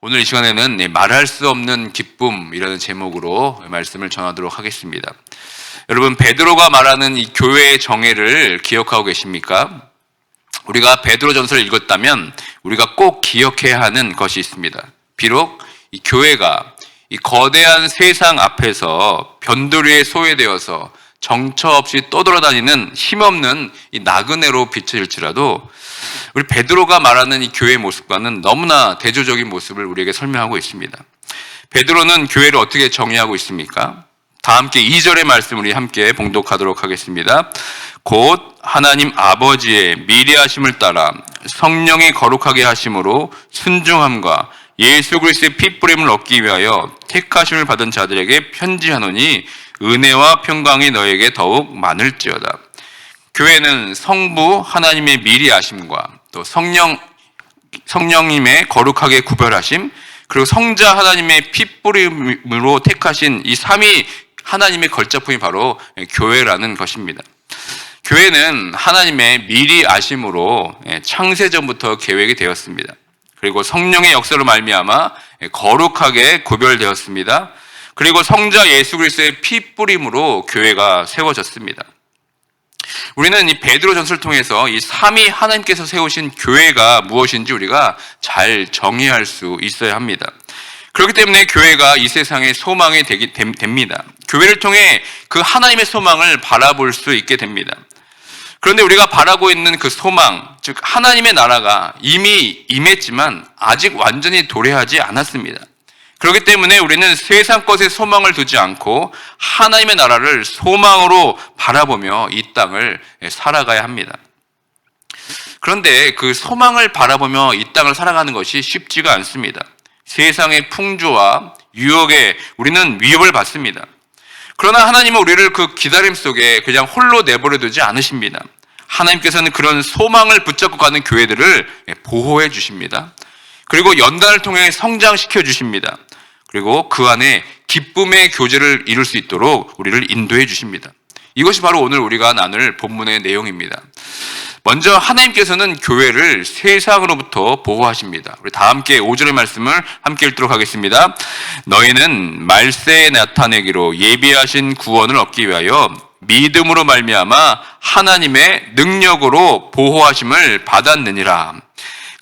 오늘 이 시간에는 네, 말할 수 없는 기쁨이라는 제목으로 말씀을 전하도록 하겠습니다. 여러분 베드로가 말하는 이 교회의 정예를 기억하고 계십니까? 우리가 베드로 전서를 읽었다면 우리가 꼭 기억해야 하는 것이 있습니다. 비록 이 교회가 이 거대한 세상 앞에서 변두리에 소외되어서 정처 없이 떠돌아다니는 힘없는 이 나그네로 비춰질지라도 우리 베드로가 말하는 이 교회의 모습과는 너무나 대조적인 모습을 우리에게 설명하고 있습니다. 베드로는 교회를 어떻게 정의하고 있습니까? 다 함께 2절의 말씀 우리 함께 봉독하도록 하겠습니다. 곧 하나님 아버지의 미리 하심을 따라 성령의 거룩하게 하심으로 순종함과 예수 그리스도의 핏부림을 얻기 위하여 택하심을 받은 자들에게 편지하노니 은혜와 평강이 너에게 더욱 많을지어다. 교회는 성부 하나님의 미리 아심과 또 성령 성령님의 거룩하게 구별하심 그리고 성자 하나님의 핏부림으로 택하신 이 삼위 하나님의 걸작품이 바로 교회라는 것입니다. 교회는 하나님의 미리 아심으로 창세전부터 계획이 되었습니다. 그리고 성령의 역사로 말미암아 거룩하게 구별되었습니다. 그리고 성자 예수 그리스도의 피 뿌림으로 교회가 세워졌습니다. 우리는 이 베드로 전설을 통해서 이 삼위 하나님께서 세우신 교회가 무엇인지 우리가 잘 정의할 수 있어야 합니다. 그렇기 때문에 교회가 이 세상의 소망이 되기, 됩니다. 교회를 통해 그 하나님의 소망을 바라볼 수 있게 됩니다. 그런데 우리가 바라고 있는 그 소망, 즉 하나님의 나라가 이미 임했지만 아직 완전히 도래하지 않았습니다. 그렇기 때문에 우리는 세상 것에 소망을 두지 않고 하나님의 나라를 소망으로 바라보며 이 땅을 살아가야 합니다. 그런데 그 소망을 바라보며 이 땅을 살아가는 것이 쉽지가 않습니다. 세상의 풍조와 유혹에 우리는 위협을 받습니다. 그러나 하나님은 우리를 그 기다림 속에 그냥 홀로 내버려 두지 않으십니다. 하나님께서는 그런 소망을 붙잡고 가는 교회들을 보호해 주십니다. 그리고 연단을 통해 성장시켜 주십니다. 그리고 그 안에 기쁨의 교제를 이룰 수 있도록 우리를 인도해 주십니다. 이것이 바로 오늘 우리가 나눌 본문의 내용입니다. 먼저 하나님께서는 교회를 세상으로부터 보호하십니다. 우리 다 함께 5절의 말씀을 함께 읽도록 하겠습니다. 너희는 말세에 나타내기로 예비하신 구원을 얻기 위하여 믿음으로 말미암아 하나님의 능력으로 보호하심을 받았느니라.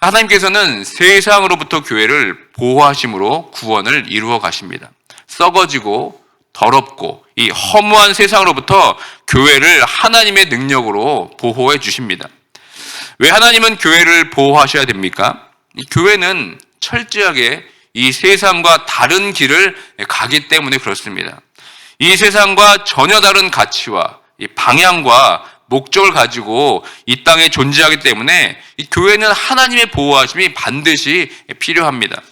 하나님께서는 세상으로부터 교회를 보호하심으로 구원을 이루어 가십니다. 썩어지고 더럽고 이 허무한 세상으로부터 교회를 하나님의 능력으로 보호해 주십니다. 왜 하나님은 교회를 보호하셔야 됩니까? 이 교회는 철저하게 이 세상과 다른 길을 가기 때문에 그렇습니다. 이 세상과 전혀 다른 가치와 이 방향과 목적을 가지고 이 땅에 존재하기 때문에 이 교회는 하나님의 보호하심이 반드시 필요합니다.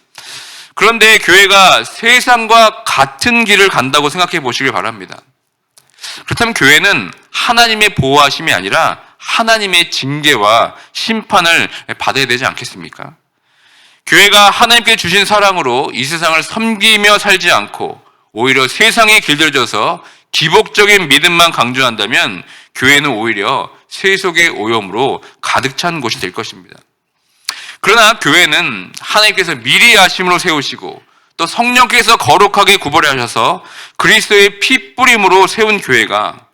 그런데 교회가 세상과 같은 길을 간다고 생각해 보시길 바랍니다. 그렇다면 교회는 하나님의 보호하심이 아니라 하나님의 징계와 심판을 받아야 되지 않겠습니까? 교회가 하나님께 주신 사랑으로 이 세상을 섬기며 살지 않고 오히려 세상에 길들여져서 기복적인 믿음만 강조한다면 교회는 오히려 세속의 오염으로 가득 찬 곳이 될 것입니다. 그러나 교회는 하나님께서 미리 아심으로 세우시고 또 성령께서 거룩하게 구벌해 하셔서 그리스도의 피 뿌림으로 세운 교회가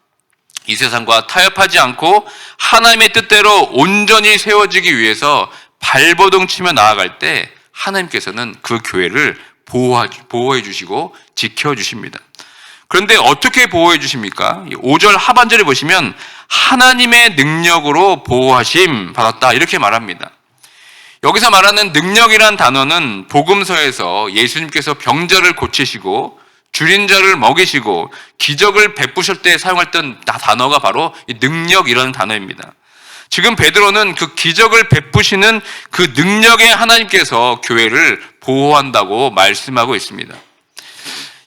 이 세상과 타협하지 않고 하나님의 뜻대로 온전히 세워지기 위해서 발버둥 치며 나아갈 때 하나님께서는 그 교회를 보호해 주시고 지켜 주십니다. 그런데 어떻게 보호해 주십니까? 5절 하반절에 보시면 하나님의 능력으로 보호하심 받았다 이렇게 말합니다. 여기서 말하는 능력이란 단어는 복음서에서 예수님께서 병자를 고치시고 줄인 자를 먹이시고 기적을 베푸실 때 사용했던 단어가 바로 능력이라는 단어입니다. 지금 베드로는 그 기적을 베푸시는 그 능력의 하나님께서 교회를 보호한다고 말씀하고 있습니다.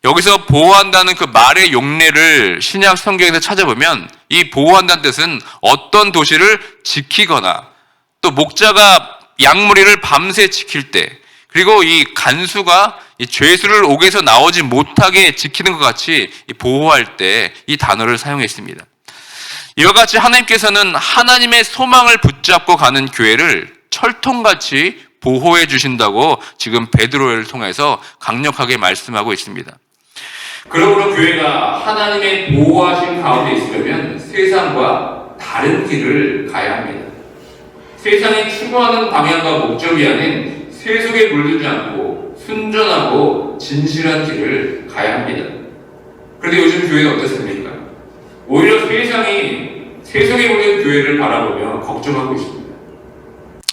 여기서 보호한다는 그 말의 용례를 신약 성경에서 찾아보면 이 보호한다는 뜻은 어떤 도시를 지키거나 또 목자가 양무리를 밤새 지킬 때 그리고 이 간수가 이 죄수를 옥에서 나오지 못하게 지키는 것 같이 보호할 때 이 단어를 사용했습니다. 이와 같이 하나님께서는 하나님의 소망을 붙잡고 가는 교회를 철통같이 보호해 주신다고 지금 베드로를 통해서 강력하게 말씀하고 있습니다. 그러므로 교회가 하나님의 보호하신 가운데 있으려면 세상과 다른 길을 가야 합니다. 세상이 추구하는 방향과 목적이 아닌 세속에 물들지 않고 순전하고 진실한 길을 가야 합니다. 그런데 요즘 교회는 어떻습니까? 오히려 세상이 세속에 물든 교회를 바라보며 걱정하고 있습니다.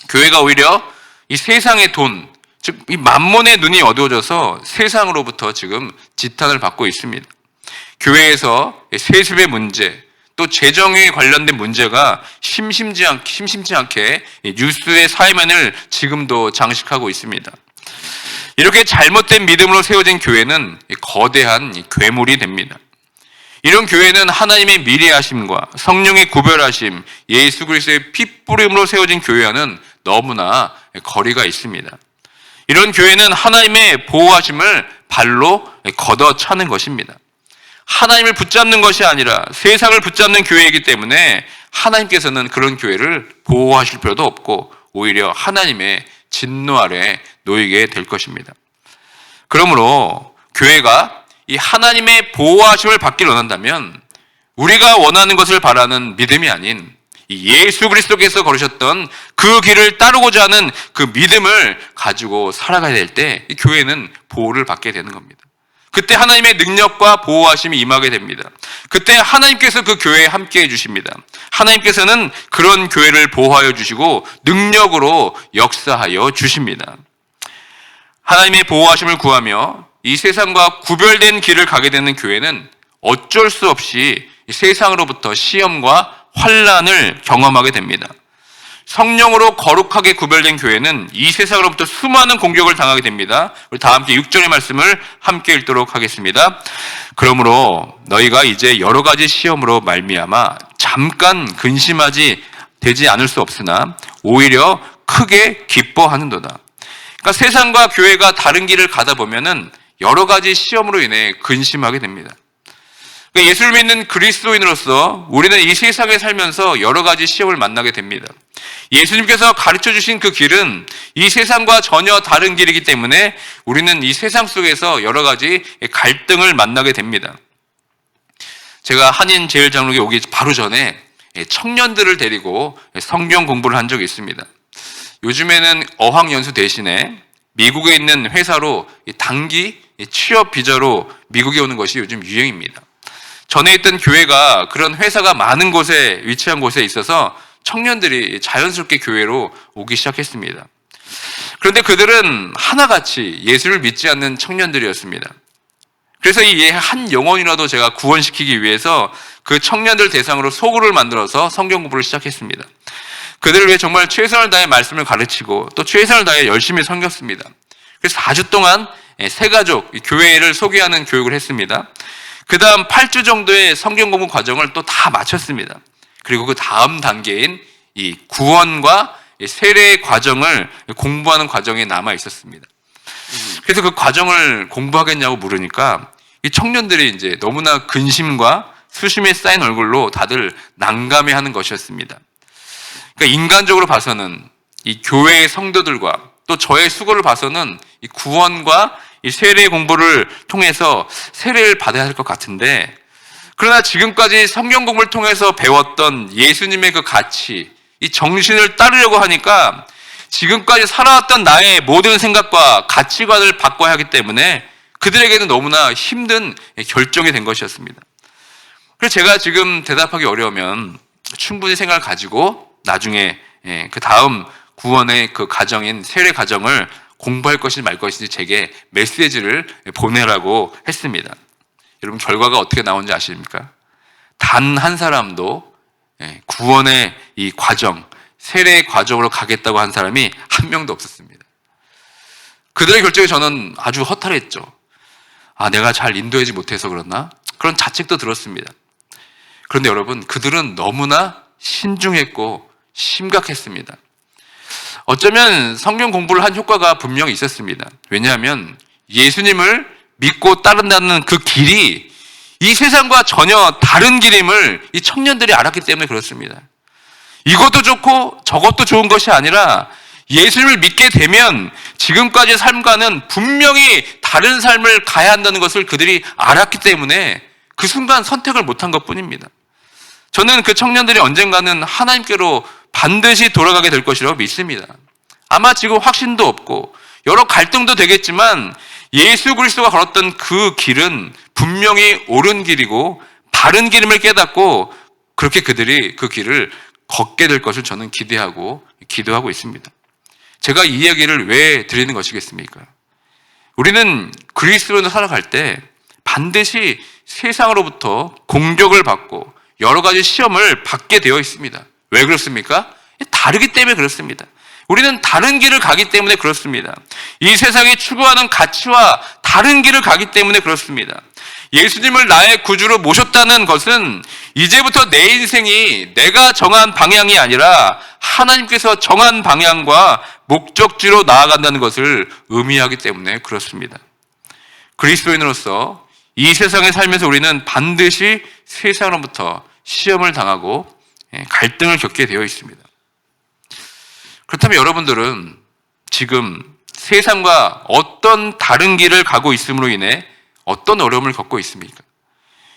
교회가 오히려 이 세상의 돈, 즉 이 만몬의 눈이 어두워져서 세상으로부터 지금 지탄을 받고 있습니다. 교회에서 세습의 문제, 또 재정에 관련된 문제가 심심지 않게, 심심치 않게 이 뉴스의 사회면을 지금도 장식하고 있습니다. 이렇게 잘못된 믿음으로 세워진 교회는 이 거대한 이 괴물이 됩니다. 이런 교회는 하나님의 미래 하심과 성령의 구별하심, 예수 그리스도의 핏부림으로 세워진 교회와는 너무나 거리가 있습니다. 이런 교회는 하나님의 보호하심을 발로 걷어차는 것입니다. 하나님을 붙잡는 것이 아니라 세상을 붙잡는 교회이기 때문에 하나님께서는 그런 교회를 보호하실 필요도 없고 오히려 하나님의 진노 아래 놓이게 될 것입니다. 그러므로 교회가 이 하나님의 보호하심을 받기를 원한다면 우리가 원하는 것을 바라는 믿음이 아닌 이 예수 그리스도께서 걸으셨던 그 길을 따르고자 하는 그 믿음을 가지고 살아가야 될 때 교회는 보호를 받게 되는 겁니다. 그때 하나님의 능력과 보호하심이 임하게 됩니다. 그때 하나님께서 그 교회에 함께 해주십니다. 하나님께서는 그런 교회를 보호하여 주시고 능력으로 역사하여 주십니다. 하나님의 보호하심을 구하며 이 세상과 구별된 길을 가게 되는 교회는 어쩔 수 없이 세상으로부터 시험과 환란을 경험하게 됩니다. 성령으로 거룩하게 구별된 교회는 이 세상으로부터 수많은 공격을 당하게 됩니다. 우리 다 함께 6절의 말씀을 함께 읽도록 하겠습니다. 그러므로 너희가 이제 여러 가지 시험으로 말미암아 잠깐 근심하지 되지 않을 수 없으나 오히려 크게 기뻐하는도다. 그러니까 세상과 교회가 다른 길을 가다 보면은 여러 가지 시험으로 인해 근심하게 됩니다. 그러니까 예수를 믿는 그리스도인으로서 우리는 이 세상에 살면서 여러 가지 시험을 만나게 됩니다. 예수님께서 가르쳐 주신 그 길은 이 세상과 전혀 다른 길이기 때문에 우리는 이 세상 속에서 여러 가지 갈등을 만나게 됩니다. 제가 한인 제일 장로에 오기 바로 전에 청년들을 데리고 성경 공부를 한 적이 있습니다. 요즘에는 어학연수 대신에 미국에 있는 회사로 단기 취업 비자로 미국에 오는 것이 요즘 유행입니다. 전에 있던 교회가 그런 회사가 많은 곳에 위치한 곳에 있어서 청년들이 자연스럽게 교회로 오기 시작했습니다. 그런데 그들은 하나같이 예수를 믿지 않는 청년들이었습니다. 그래서 이 한 영혼이라도 제가 구원시키기 위해서 그 청년들 대상으로 소굴을 만들어서 성경 공부를 시작했습니다. 그들을 위해 정말 최선을 다해 말씀을 가르치고 또 최선을 다해 열심히 섬겼습니다. 그래서 4주 동안 세 가족, 교회를 소개하는 교육을 했습니다. 그 다음 8주 정도의 성경 공부 과정을 또 다 마쳤습니다. 그리고 그 다음 단계인 이 구원과 세례 과정을 공부하는 과정에 남아 있었습니다. 그래서 그 과정을 공부하겠냐고 물으니까 이 청년들이 이제 너무나 근심과 수심에 쌓인 얼굴로 다들 난감해 하는 것이었습니다. 그러니까 인간적으로 봐서는 이 교회의 성도들과 또 저의 수고를 봐서는 이 구원과 이 세례 공부를 통해서 세례를 받아야 할 것 같은데 그러나 지금까지 성경 공부를 통해서 배웠던 예수님의 그 가치, 이 정신을 따르려고 하니까 지금까지 살아왔던 나의 모든 생각과 가치관을 바꿔야 하기 때문에 그들에게는 너무나 힘든 결정이 된 것이었습니다. 그래서 제가 지금 대답하기 어려우면 충분히 생각을 가지고 나중에 예, 그 다음 구원의 그 과정인 세례 과정을 공부할 것인지 말 것인지 제게 메시지를 보내라고 했습니다. 여러분 결과가 어떻게 나온지 아십니까? 단 한 사람도 예, 구원의 이 과정, 세례의 과정으로 가겠다고 한 사람이 한 명도 없었습니다. 그들의 결정에 저는 아주 허탈했죠. 아, 내가 잘 인도하지 못해서 그렇나? 그런 자책도 들었습니다. 그런데 여러분, 그들은 너무나 신중했고 심각했습니다. 어쩌면 성경 공부를 한 효과가 분명히 있었습니다. 왜냐하면 예수님을 믿고 따른다는 그 길이 이 세상과 전혀 다른 길임을 이 청년들이 알았기 때문에 그렇습니다. 이것도 좋고 저것도 좋은 것이 아니라 예수님을 믿게 되면 지금까지의 삶과는 분명히 다른 삶을 가야 한다는 것을 그들이 알았기 때문에 그 순간 선택을 못한 것 뿐입니다. 저는 그 청년들이 언젠가는 하나님께로 반드시 돌아가게 될 것이라고 믿습니다. 아마 지금 확신도 없고 여러 갈등도 되겠지만 예수 그리스도가 걸었던 그 길은 분명히 옳은 길이고 바른 길임을 깨닫고 그렇게 그들이 그 길을 걷게 될 것을 저는 기대하고 기도하고 있습니다. 제가 이 이야기를 왜 드리는 것이겠습니까? 우리는 그리스도로 살아갈 때 반드시 세상으로부터 공격을 받고 여러 가지 시험을 받게 되어 있습니다. 왜 그렇습니까? 다르기 때문에 그렇습니다. 우리는 다른 길을 가기 때문에 그렇습니다. 이 세상이 추구하는 가치와 다른 길을 가기 때문에 그렇습니다. 예수님을 나의 구주로 모셨다는 것은 이제부터 내 인생이 내가 정한 방향이 아니라 하나님께서 정한 방향과 목적지로 나아간다는 것을 의미하기 때문에 그렇습니다. 그리스도인으로서 이 세상에 살면서 우리는 반드시 세상으로부터 시험을 당하고 예, 갈등을 겪게 되어 있습니다. 그렇다면 여러분들은 지금 세상과 어떤 다른 길을 가고 있음으로 인해 어떤 어려움을 겪고 있습니까?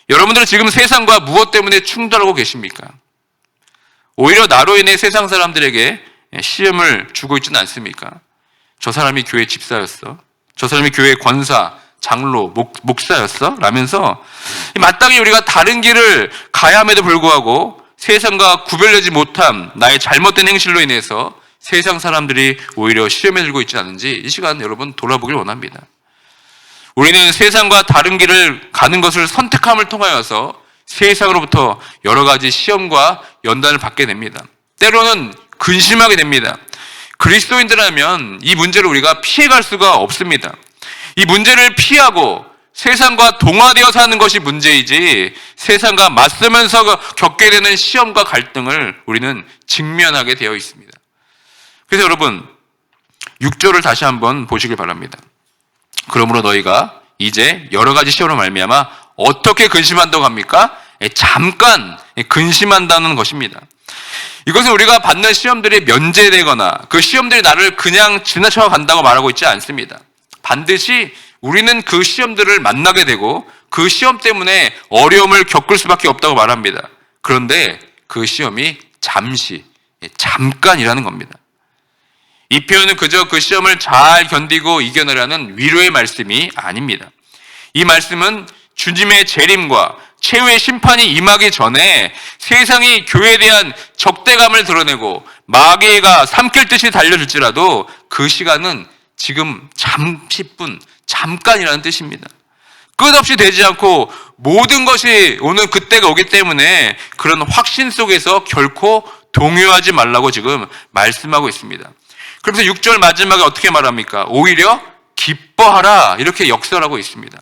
여러분들은 지금 세상과 무엇 때문에 충돌하고 계십니까? 오히려 나로 인해 세상 사람들에게 시험을 주고 있지는 않습니까? 저 사람이 교회 집사였어. 저 사람이 교회 권사, 장로, 목, 목사였어? 라면서 마땅히 우리가 다른 길을 가야 함에도 불구하고 세상과 구별되지 못한 나의 잘못된 행실로 인해서 세상 사람들이 오히려 시험에 들고 있지 않은지 이 시간 여러분 돌아보길 원합니다. 우리는 세상과 다른 길을 가는 것을 선택함을 통하여서 세상으로부터 여러 가지 시험과 연단을 받게 됩니다. 때로는 근심하게 됩니다. 그리스도인들라면 이 문제를 우리가 피해갈 수가 없습니다. 이 문제를 피하고 세상과 동화되어 사는 것이 문제이지 세상과 맞서면서 겪게 되는 시험과 갈등을 우리는 직면하게 되어 있습니다. 그래서 여러분 6절을 다시 한번 보시길 바랍니다. 그러므로 너희가 이제 여러 가지 시험으로 말미암아 어떻게 근심한다고 합니까? 예, 잠깐 근심한다는 것입니다. 이것은 우리가 받는 시험들이 면제되거나 그 시험들이 나를 그냥 지나쳐 간다고 말하고 있지 않습니다. 반드시 우리는 그 시험들을 만나게 되고 그 시험 때문에 어려움을 겪을 수밖에 없다고 말합니다. 그런데 그 시험이 잠시, 예, 잠깐이라는 겁니다. 이 표현은 그저 그 시험을 잘 견디고 이겨내라는 위로의 말씀이 아닙니다. 이 말씀은 주님의 재림과 최후의 심판이 임하기 전에 세상이 교회에 대한 적대감을 드러내고 마귀가 삼킬 듯이 달려줄지라도 그 시간은 지금 잠시뿐, 잠깐이라는 뜻입니다. 끝없이 되지 않고 모든 것이 오는 그때가 오기 때문에 그런 확신 속에서 결코 동요하지 말라고 지금 말씀하고 있습니다. 그러면서 6절 마지막에 어떻게 말합니까? 오히려 기뻐하라 이렇게 역설하고 있습니다.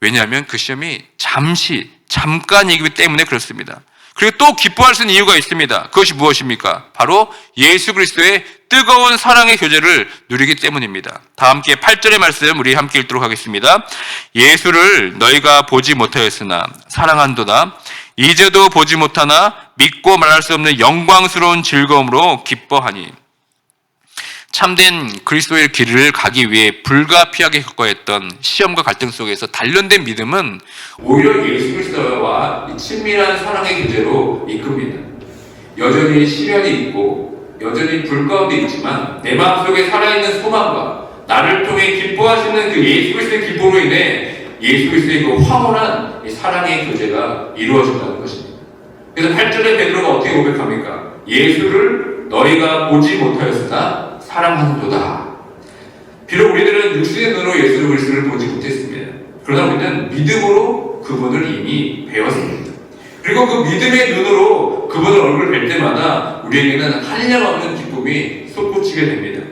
왜냐하면 그 시험이 잠시 잠깐이기 때문에 그렇습니다. 그리고 또 기뻐할 수 있는 이유가 있습니다. 그것이 무엇입니까? 바로 예수 그리스도의 뜨거운 사랑의 교제를 누리기 때문입니다. 다 함께 8절의 말씀 우리 함께 읽도록 하겠습니다. 예수를 너희가 보지 못하였으나 사랑한도다. 이제도 보지 못하나 믿고 말할 수 없는 영광스러운 즐거움으로 기뻐하니 참된 그리스도의 길을 가기 위해 불가피하게 겪어야 했던 시험과 갈등 속에서 단련된 믿음은 오히려 예수 그리스도와 친밀한 사랑의 교제로 이끕니다. 여전히 시련이 있고 여전히 불 가운데 있지만 내 마음속에 살아있는 소망과 나를 통해 기뻐하시는 그 예수 그리스도의 기쁨으로 인해 예수 그리스도의 그 황홀한 사랑의 교제가 이루어진다는 것입니다. 그래서 8절에 베드로가 어떻게 고백합니까? 예수를 너희가 보지 못하였으나 사랑하는도다. 비록 우리들은 육신의 눈으로 예수 그리스도를 보지 못했습니다. 그러나 우리는 믿음으로 그분을 이미 배웠습니다. 그리고 그 믿음의 눈으로 그분의 얼굴을 뵐 때마다 우리에게는 한량없는 기쁨이 솟구치게 됩니다.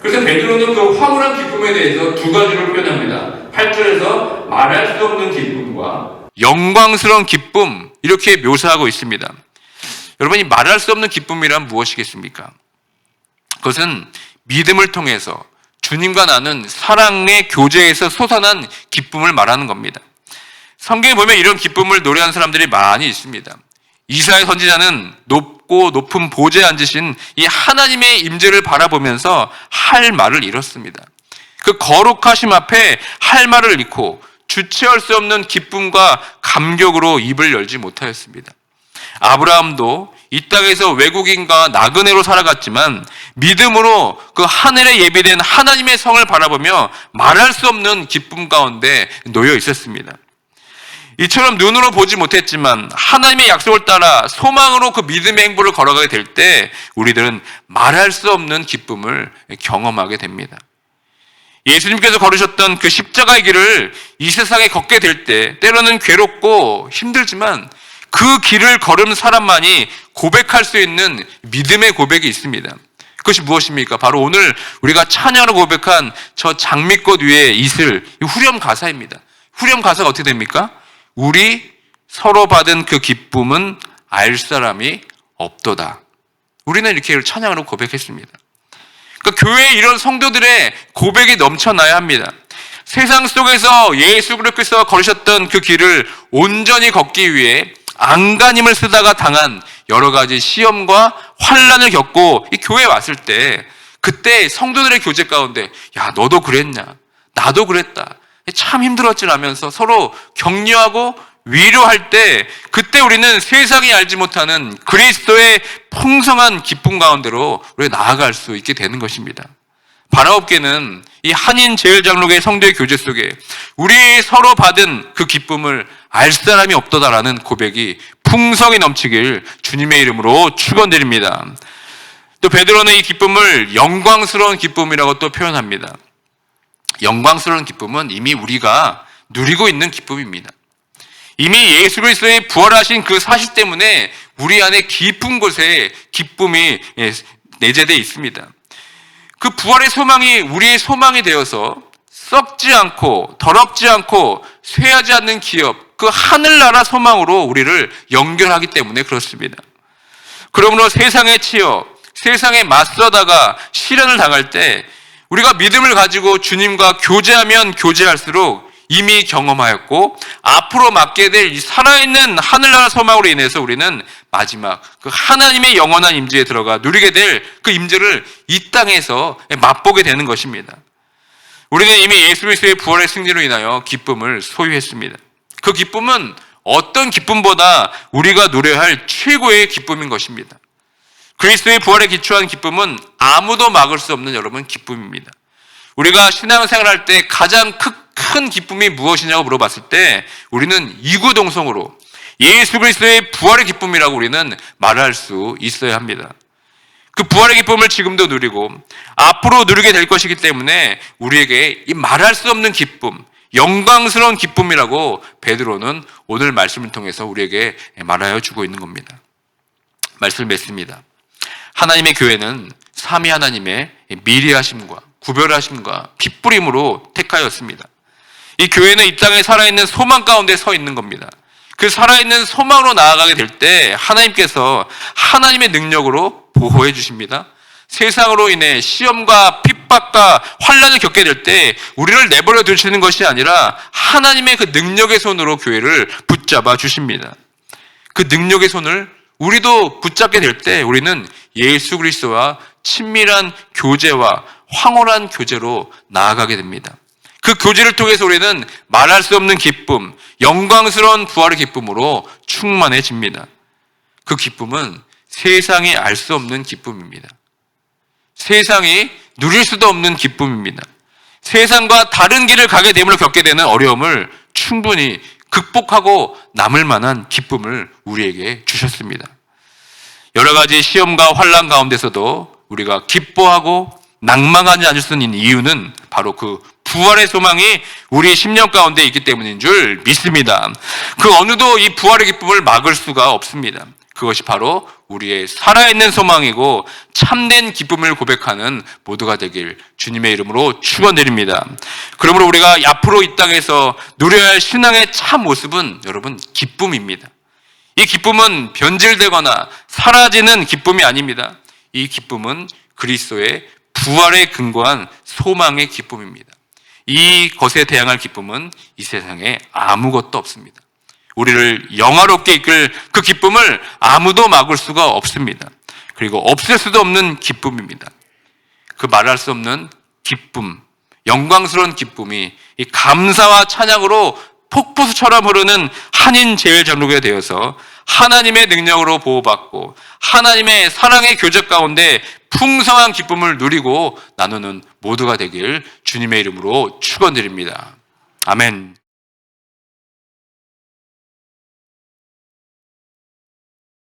그래서 베드로는 그 황홀한 기쁨에 대해서 두 가지로 표현합니다. 8절에서 말할 수 없는 기쁨과 영광스러운 기쁨 이렇게 묘사하고 있습니다. 여러분이 말할 수 없는 기쁨이란 무엇이겠습니까? 그것은 믿음을 통해서 주님과 나는 사랑의 교제에서 솟아난 기쁨을 말하는 겁니다. 성경에 보면 이런 기쁨을 노래하는 사람들이 많이 있습니다. 이사의 선지자는 높고 높은 보좌에 앉으신 이 하나님의 임재를 바라보면서 할 말을 잃었습니다. 그 거룩하심 앞에 할 말을 잃고 주체할 수 없는 기쁨과 감격으로 입을 열지 못하였습니다. 아브라함도 이 땅에서 외국인과 나그네로 살아갔지만 믿음으로 그 하늘에 예비된 하나님의 성을 바라보며 말할 수 없는 기쁨 가운데 놓여 있었습니다. 이처럼 눈으로 보지 못했지만 하나님의 약속을 따라 소망으로 그 믿음의 행보를 걸어가게 될 때 우리들은 말할 수 없는 기쁨을 경험하게 됩니다. 예수님께서 걸으셨던 그 십자가의 길을 이 세상에 걷게 될 때 때로는 괴롭고 힘들지만 그 길을 걸은 사람만이 고백할 수 있는 믿음의 고백이 있습니다. 그것이 무엇입니까? 바로 오늘 우리가 찬양으로 고백한 저 장미꽃 위에 이슬 이 후렴 가사입니다. 후렴 가사가 어떻게 됩니까? 우리 서로 받은 그 기쁨은 알 사람이 없도다. 우리는 이렇게 찬양으로 고백했습니다. 그러니까 교회에 이런 성도들의 고백이 넘쳐나야 합니다. 세상 속에서 예수 그리스도가 걸으셨던 그 길을 온전히 걷기 위해 안간힘을 쓰다가 당한 여러 가지 시험과 환란을 겪고 이 교회에 왔을 때 그때 성도들의 교제 가운데 야 너도 그랬냐 나도 그랬다 참 힘들었지라면서 서로 격려하고 위로할 때 그때 우리는 세상이 알지 못하는 그리스도의 풍성한 기쁨 가운데로 우리 나아갈 수 있게 되는 것입니다. 바라옵게는 이 한인 제일장로의 성도의 교제 속에 우리 서로 받은 그 기쁨을 알 사람이 없도다라는 고백이 풍성이 넘치길 주님의 이름으로 축원드립니다. 또 베드로는 이 기쁨을 영광스러운 기쁨이라고 또 표현합니다. 영광스러운 기쁨은 이미 우리가 누리고 있는 기쁨입니다. 이미 예수 그리스도의 부활하신 그 사실 때문에 우리 안에 깊은 곳에 기쁨이 예, 내재되어 있습니다. 그 부활의 소망이 우리의 소망이 되어서 썩지 않고 더럽지 않고 쇠하지 않는 기업, 그 하늘나라 소망으로 우리를 연결하기 때문에 그렇습니다. 그러므로 세상에 치여 세상에 맞서다가 시련을 당할 때 우리가 믿음을 가지고 주님과 교제하면 교제할수록 이미 경험하였고 앞으로 맡게 될 살아있는 하늘나라 소망으로 인해서 우리는 마지막 그 하나님의 영원한 임재에 들어가 누리게 될 그 임재를 이 땅에서 맛보게 되는 것입니다. 우리는 이미 예수 그리스도의 부활의 승리로 인하여 기쁨을 소유했습니다. 그 기쁨은 어떤 기쁨보다 우리가 누려야 할 최고의 기쁨인 것입니다. 그리스도의 부활에 기초한 기쁨은 아무도 막을 수 없는 여러분 기쁨입니다. 우리가 신앙생활할 때 가장 큰 기쁨이 무엇이냐고 물어봤을 때 우리는 이구동성으로 예수 그리스도의 부활의 기쁨이라고 우리는 말할 수 있어야 합니다. 그 부활의 기쁨을 지금도 누리고 앞으로 누리게 될 것이기 때문에 우리에게 이 말할 수 없는 기쁨, 영광스러운 기쁨이라고 베드로는 오늘 말씀을 통해서 우리에게 말하여 주고 있는 겁니다. 말씀을 맺습니다. 하나님의 교회는 삼위 하나님의 미리하심과 구별하심과 핏부림으로 택하였습니다. 이 교회는 이 땅에 살아있는 소망 가운데 서 있는 겁니다. 그 살아있는 소망으로 나아가게 될 때 하나님께서 하나님의 능력으로 보호해 주십니다. 세상으로 인해 시험과 핍박과 환란을 겪게 될 때 우리를 내버려 두시는 것이 아니라 하나님의 그 능력의 손으로 교회를 붙잡아 주십니다. 그 능력의 손을 우리도 붙잡게 될 때 우리는 예수 그리스도와 친밀한 교제와 황홀한 교제로 나아가게 됩니다. 그 교제를 통해서 우리는 말할 수 없는 기쁨, 영광스러운 부활의 기쁨으로 충만해집니다. 그 기쁨은 세상이 알 수 없는 기쁨입니다. 세상이 누릴 수도 없는 기쁨입니다. 세상과 다른 길을 가게 됨으로 겪게 되는 어려움을 충분히 극복하고 남을 만한 기쁨을 우리에게 주셨습니다. 여러 가지 시험과 환란 가운데서도 우리가 기뻐하고 낭망하지 않을 수 있는 이유는 바로 그 부활의 소망이 우리 심령 가운데 있기 때문인 줄 믿습니다. 그 어느도 이 부활의 기쁨을 막을 수가 없습니다. 그것이 바로 우리의 살아있는 소망이고 참된 기쁨을 고백하는 모두가 되길 주님의 이름으로 축원드립니다. 그러므로 우리가 앞으로 이 땅에서 누려야 할 신앙의 참 모습은 여러분 기쁨입니다. 이 기쁨은 변질되거나 사라지는 기쁨이 아닙니다. 이 기쁨은 그리스도의 부활에 근거한 소망의 기쁨입니다. 이 것에 대항할 기쁨은 이 세상에 아무것도 없습니다. 우리를 영화롭게 이끌 그 기쁨을 아무도 막을 수가 없습니다. 그리고 없앨 수도 없는 기쁨입니다. 그 말할 수 없는 기쁨, 영광스러운 기쁨이 이 감사와 찬양으로 폭포수처럼 흐르는 한인 제일 전국에 되어서 하나님의 능력으로 보호받고 하나님의 사랑의 교적 가운데 풍성한 기쁨을 누리고 나누는 모두가 되길 주님의 이름으로 축원드립니다. 아멘.